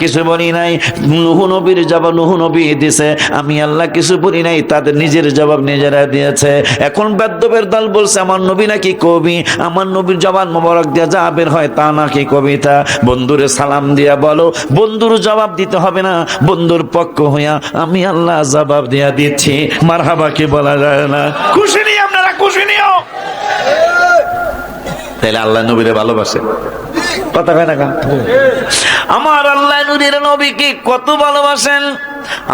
কিছু বলি নাই। নুহু নবীর জবাব নুহু নবী দিছে। আমি আল্লাহ কিছু বলি নাই তাদের নিজের জবাব নিজেরা দিয়েছে। এখন বেদ্যবের দল বলছে, আমার নবী নাকি কবি? আমার নবীর জবান মোবারক দিয়া যা বের হয় তা নাকি কবিতা? বন্ধুরে সালাম দিয়া বলো, বন্ধুর জবাব দিতে হবে না, বন্ধুর পক্ষ হইয়া আমি আল্লাহ জবাব দিয়া দিচ্ছি। মারহাবাকে বলা যায় না? খুশি নিয়ে আপনারা, খুশি নিও। তাহলে আল্লাহ নবীরে ভালোবাসে। কথা কয় না? আমার আল্লাহ নবীর নবীকে কত ভালোবাসেন?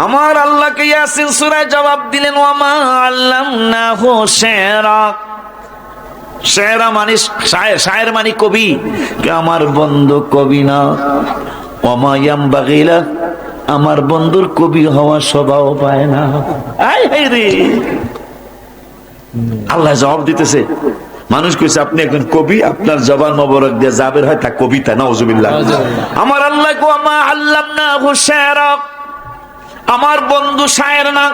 আমার আল্লাহকে ইয়াসিন সূরায় জবাব দিলেন, ওয়ামা আল্লাম না হো শেরা। শেরা মানে শায়ের মানে কবি। আমার বন্ধু কবি না? ওমা ইয়ামবাগিলা আমার বন্ধুর কবি হওয়া স্বভাব পায় না। রে! আল্লাহ জবাব দিতেছে। মানুষ কইছে, আপনি একজন কবি, আপনার জবান মোবারক দিয়ে যাবের হয় তা কবিতা, নাউজুবিল্লাহ। আমার আল্লাহ কো, আমা আল্লাম না হুশারা আমার বন্ধু শায়ের না,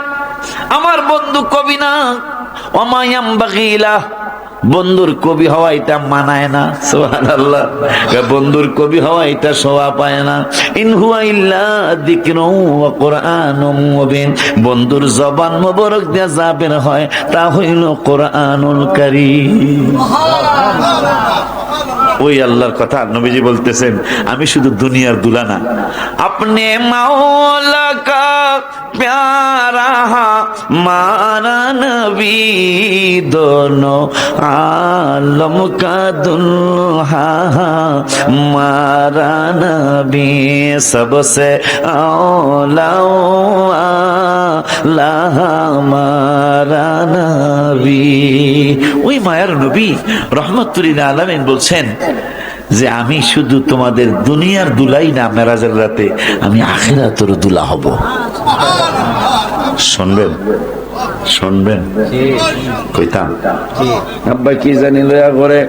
আমার বন্ধু কবি না। অমায়াম বাগিলা বন্ধুর কবি হওয়া এটা মানায় না সুবহানাল্লাহ। বন্ধুর কবি হওয়া এটা শোভা পায় না। ইন হুয়া ইল্লা মুবিন। বন্ধুর জবান মোবারক দিয়া যাবের হয় তা হইল কোরআনুল কারীম। ওই আল্লাহর কথা নবীজি বলতেছেন আমি শুধু দুনিয়ার দুলানা। আপনি মাওলা প্যারা নবী দোনো আলম কা দুলহা মারা নবী সবসে আওলাও আল্লাহ মারা নবী ওই মায়ার নবী রহমতুল্লিল আলমিন বলছেন যে আমি শুধু তোমাদের দুনিয়ার দুলাই না মেরাজের রাতে আমি আখেরাতের দুলা হব। শুনবেন? শুনবেন? কইতাম। আব্বা কি জানি লয়া করে।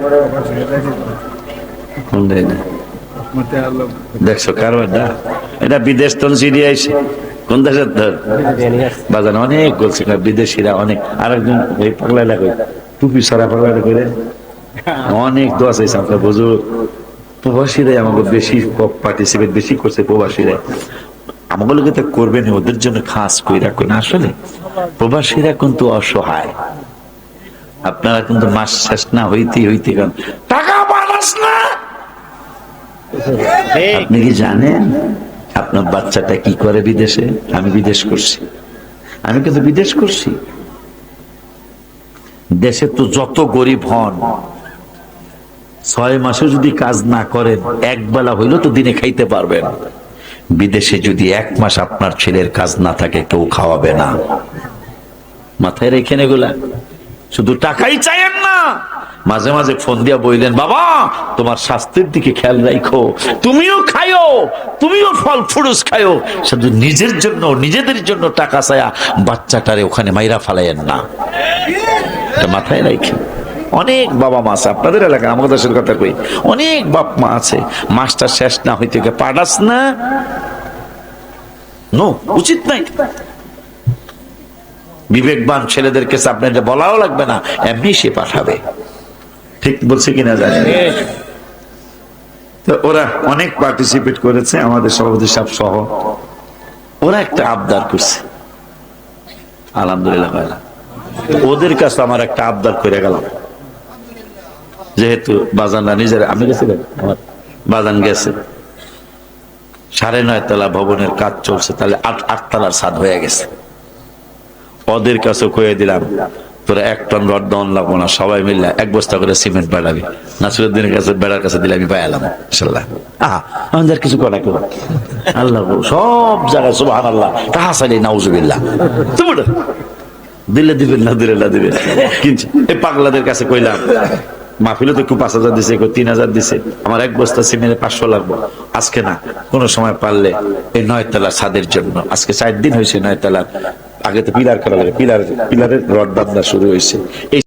দেখছ কারবারটা? এটা বিদেশ তন সিরিয়া আইছে। কোন দেশের ধর? বাজার অনেক বলছে বিদেশিরা অনেক। আরেকজন ওই পাগলা লাগে টুপি সারা পাগলা করে অনেক দোয়া চাইছে আপনার বুঝুর প্রবাসীরাই আমাকে বেশি পার্টিসিপেট বেশি করছে প্রবাসীরা আমাকে লোকে তো করবেন ওদের জন্য খাস কইরা কোন আসলে প্রবাসীরা কিন্তু অসহায়। আপনারা কিন্তু মাস শেষ না হইতে হইতে টাকা বানাস না! আপনি কি জানেন আপনার বাচ্চাটা কি করে বিদেশে? আমি বিদেশ করছি। আমি কিন্তু বিদেশ করছি। দেশে তো যত গরিব হন ছয় মাসে যদি কাজ না করেন এক বেলা হইলেও তো দিনে খাইতে পারবেন। বিদেশে যদি এক মাস আপনার ছেলের কাজ না থাকে, কেউ খাওয়াবে না। মাথায় রেখেন এগুলা। শুধু টাকাই চাইেন না। মাঝে মাঝে ফোন দিয়া বললেন বাবা, তোমার স্বাস্থ্যের দিকে খেয়াল রাখো তুমিও খাইও তুমিও ফল ফুরুস খাইও শুধু নিজের জন্য, নিজেদের জন্য টাকা চায়া বাচ্চাটারে ওখানে মাইরা ফালাইয়েন না। মাথায় রাখেন অনেক বাবা মা আছে, আপনাদের এলাকায়, আমাদের দেশের কথা কই, অনেক বাপ মা আছে। মাসটা শেষ না হইতে পাঠাস না। নো উচিত নাই। বিবেকবান ছেলেদের কাছে আপনার বলাও লাগবে না, এমনি সে পাঠাবে। ঠিক বলছে কিনা জানি তো ওরা অনেক পার্টিসিপেট করেছে, আমাদের সভাপতি সাহেব সহ। ওরা একটা আবদার করছে। আলহামদুলিল্লাহ। ওদের কাছে আমার একটা আবদার করে গেলাম। যেহেতু বাজানরা নিজের, আমি গেছি আমার বাজান গেছে। সাড়ে নয় তলা ভবনের কাজ চলছে, তাহলে আট আট তলার ছাদ হয়ে গেছে। ওদের কাছে কয়ে দিলাম, তোরা এক টন রড দন লাগবো না, সবাই মিললে এক বস্তা করে সিমেন্ট বেড়াবি। নাসিরুদ্দিনের কাছে বেড়ার কাছে দিলে আমি পাইলাম ইনশাল্লাহ আহা আমাদের কিছু করা কেউ আল্লাহ সব জায়গায় সুবাহ আল্লাহ তাহা সাইলে নাউজুবিল্লাহ। তুমি দিলে দিবেন না, দিলে না দিবেন। কিন্তু এই পাগলাদের কাছে কইলাম মাহফিলে তো একটু পাঁচ হাজার দিছে কেউ তিন হাজার দিছে। আমার এক বস্তা সিমেন্টে পাঁচশো লাগবো। আজকে না, কোনো সময় পারলে এই নয় তলা ছাদের জন্য। আজকে চার দিন হয়েছে নয় তলা আগে তো পিলার করা লাগে, পিলার পিলারের রড বাঁধা শুরু হয়েছে। এই